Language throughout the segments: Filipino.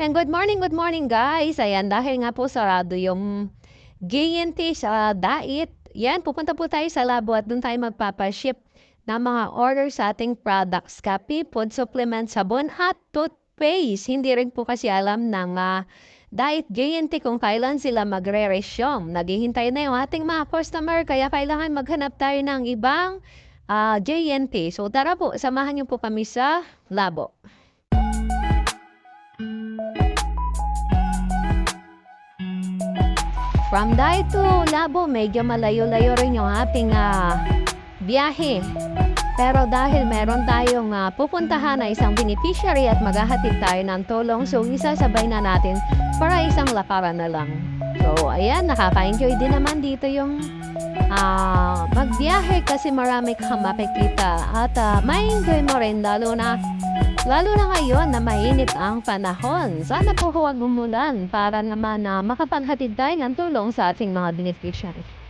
And good morning, good morning guys. Ayan, dahil nga po sarado yung GNT sa diet. Yan, pupunta po tayo sa labo at doon tayo magpapaship ng mga order sa ating products. Kape, food supplement, sabon, at toothpaste. Hindi rin po kasi alam ng ah, diet GNT kung kailan sila magre-resume. Naghihintay na yung ating mga customer kaya kailangan maghanap tayo ng ibang ah, JNT. So tara po, samahan niyo po kami sa labo. From Dai to Labo, medyo malayo-layo rin yung ating ah, biyahe. Pero dahil meron tayong ah, pupuntahan na isang beneficiary at maghahatid tayo ng tulong, so isasabay na natin para isang lakaran na lang. So, ayan, nakaka-enjoy din naman dito yung ah, magbiyahe kasi marami kang makikita at ah, ma-enjoy mo rin lalo na Lalo na ngayon na mainit ang panahon. Sana po huwag umulan para naman na makapaghatid tayo ng tulong sa ating mga beneficiaries.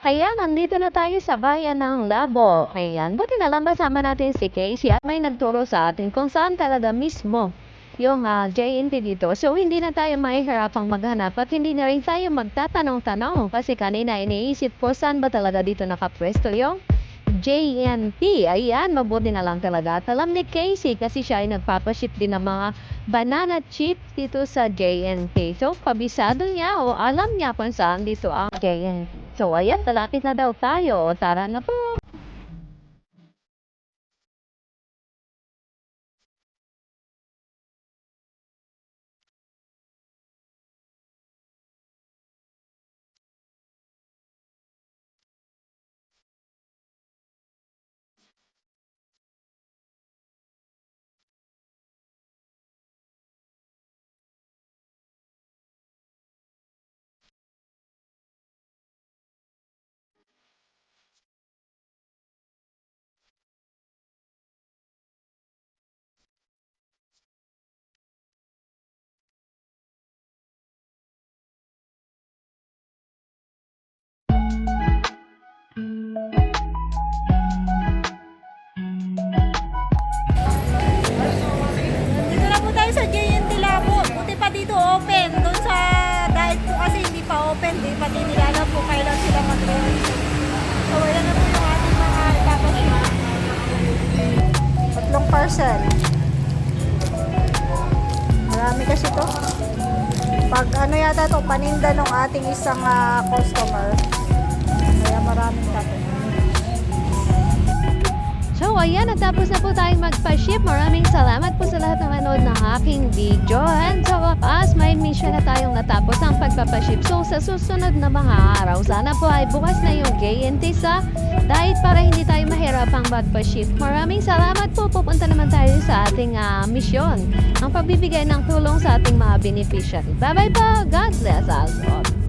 Kaya nandito na tayo sa bayan ng Labo. Ayan, buti na lang kasama natin si Casey at may nagturo sa atin kung saan talaga mismo yung ah, JNT dito. So, hindi na tayo mahihirapang maghanap at hindi na rin tayo magtatanong-tanong kasi kanina iniisip ko saan ba talaga dito nakapwesto yung JNT. Ayan, mabuti na lang talaga. At alam ni Casey kasi siya ay nagpapaship din ng mga banana chips dito sa JNT. So, kabisado niya o alam niya kung saan dito ang JNT. So, ayan, talapit na daw tayo. Tara na po. Po tayo sa JNT Labo. Buti pa dito open. Doon sa diet po kasi hindi pa open. Di pa tinilala po kailan sila mag So, ayan na po yung ating mga ipapasya. Tatlong parcel. Marami kasi to. Pag ano yata to, paninda ng ating isang ah, customer. Ayan, natapos na po tayong magpa-ship. Maraming salamat po sa lahat ng manood ng aking video. And sa wakas, may mission na tayong natapos ang pagpapaship. So, sa susunod na mga araw, sana po ay bukas na yung JNT sa diet para hindi tayo mahirapang magpa-ship. Maraming salamat po. Pupunta naman tayo sa ating ah, misyon. Ang pagbibigay ng tulong sa ating mga beneficiary. Bye-bye po. God bless us all.